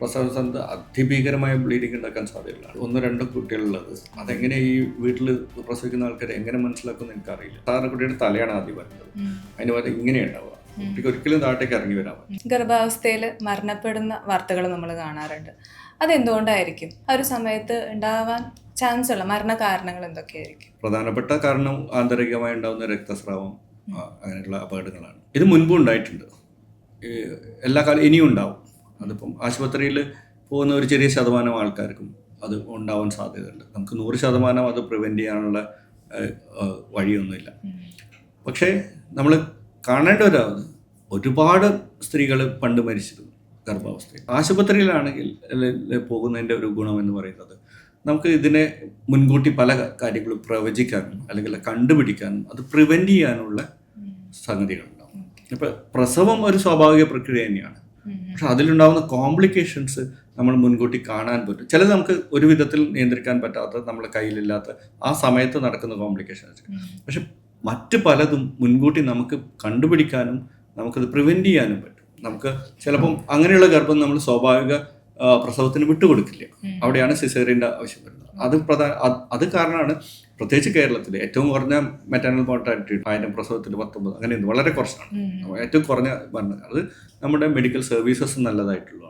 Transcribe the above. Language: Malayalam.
പ്രസവ സമയത്ത് അതിഭീകരമായ ബ്ലീഡിംഗ് ഉണ്ടാക്കാൻ സാധ്യതയുള്ളതാണ്. ഒന്ന് രണ്ട് കുട്ടികളുള്ളത്. അതെങ്ങനെ ഈ വീട്ടിൽ പ്രസവിക്കുന്ന ആൾക്കാർ എങ്ങനെ മനസ്സിലാക്കുമെന്ന് എനിക്കറിയില്ല. സാധാരണ കുട്ടിയുടെ തലയാണ് ആദ്യം വരുന്നത്. അതിന് പകരം ഇങ്ങനെ ഉണ്ടാവുക. കുട്ടിക്ക് ഒരിക്കലും താഴത്തേക്ക് ഇറങ്ങി വരാൻ ഗർഭാവസ്ഥയിൽ മരണപ്പെടുന്ന വാർത്തകൾ നമ്മൾ കാണാറുണ്ട്. അതെന്തുകൊണ്ടായിരിക്കും? ആ ഒരു സമയത്ത് ഉണ്ടാവാൻ ചാൻസ് ഉള്ള മരണ കാരണങ്ങൾ എന്തൊക്കെയായിരിക്കും? പ്രധാനപ്പെട്ട കാരണം ആന്തരികമായി ഉണ്ടാകുന്ന രക്തസ്രാവം അങ്ങനെയുള്ള അപകടങ്ങളാണ്. ഇത് മുൻപും ഉണ്ടായിട്ടുണ്ട്. എല്ലാ കാലം ഇനിയും ഉണ്ടാവും. അതിപ്പം ആശുപത്രിയിൽ പോകുന്ന ഒരു ചെറിയ ശതമാനം ആൾക്കാർക്കും അത് ഉണ്ടാവാൻ സാധ്യതയുണ്ട്. നമുക്ക് നൂറ് ശതമാനം അത് പ്രിവെന്റ് ചെയ്യാനുള്ള വഴിയൊന്നുമില്ല. പക്ഷേ നമ്മൾ കാണേണ്ട ഒരാളത് ഒരുപാട് സ്ത്രീകൾ പണ്ട് മരിച്ചിരുന്നു ഗർഭാവസ്ഥയിൽ. ആശുപത്രിയിലാണെങ്കിൽ പോകുന്നതിന്റെ ഒരു ഗുണമെന്ന് പറയുന്നത് നമുക്ക് ഇതിനെ മുൻകൂട്ടി പല കാര്യങ്ങളും പ്രവചിക്കാനും അല്ലെങ്കിൽ കണ്ടുപിടിക്കാനും അത് പ്രിവെന്റ് ചെയ്യാനുള്ള സംഗതികളുണ്ടാവും. ഇപ്പം പ്രസവം ഒരു സ്വാഭാവിക പ്രക്രിയ തന്നെയാണ്. പക്ഷെ അതിലുണ്ടാകുന്ന കോംപ്ലിക്കേഷൻസ് നമ്മൾ മുൻകൂട്ടി കാണാൻ പറ്റും. ചിലത് നമുക്ക് ഒരു വിധത്തിൽ നിയന്ത്രിക്കാൻ പറ്റാത്ത നമ്മുടെ കയ്യിലില്ലാത്ത ആ സമയത്ത് നടക്കുന്ന കോംപ്ലിക്കേഷൻസ് പക്ഷെ മറ്റ് പലതും മുൻകൂട്ടി നമുക്ക് കണ്ടുപിടിക്കാനും നമുക്കത് പ്രിവെന്റ് ചെയ്യാനും പറ്റും. നമുക്ക് ചിലപ്പം അങ്ങനെയുള്ള ഗർഭം നമ്മൾ സ്വാഭാവിക പ്രസവത്തിന് വിട്ടുകൊടുക്കില്ല. അവിടെയാണ് സിസേറിയന്റെ ആവശ്യം വരുന്നത്. അത് പ്രധാന അത് കാരണമാണ് പ്രത്യേകിച്ച് കേരളത്തിൽ ഏറ്റവും കുറഞ്ഞ മെറ്റാനൽ മോർട്ടാലിറ്റി ആയിരം പ്രസവത്തിൽ പത്തൊമ്പത് അങ്ങനെ വളരെ കുറച്ചാണ്. ഏറ്റവും കുറഞ്ഞ മരണം അത് നമ്മുടെ മെഡിക്കൽ സർവീസസ് നല്ലതായിട്ടുള്ളതാണ്